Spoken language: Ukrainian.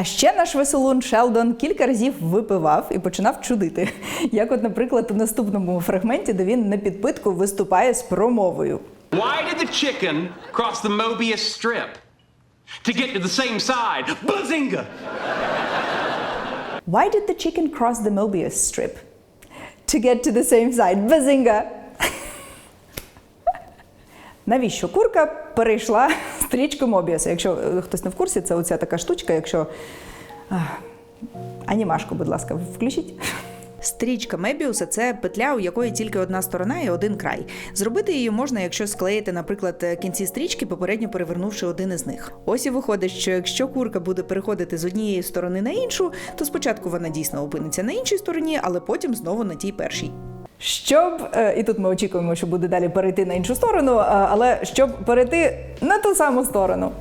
А ще наш веселун Шелдон кілька разів випивав і починав чудити. Як, от, наприклад, у наступному фрагменті, де він на підпитку виступає з промовою. Why did the chicken cross the Mobius strip? To get to the same side. Bazinga! Why did the chicken cross the Mobius strip? To get to the same side. Базинга! Навіщо курка перейшла стрічку Мобіуса? Якщо е, хтось не в курсі, це оця така штучка, якщо. Анімашку, будь ласка, включіть. Стрічка Мебіуса це петля, у якої тільки одна сторона і один край. Зробити її можна, якщо склеїти, наприклад, кінці стрічки, попередньо перевернувши один із них. Ось і виходить, що якщо курка буде переходити з однієї сторони на іншу, то спочатку вона дійсно опиниться на іншій стороні, але потім знову на тій першій. Щоб е, і тут ми очікуємо, що буде далі перейти на іншу сторону, е, але щоб перейти на ту саму сторону.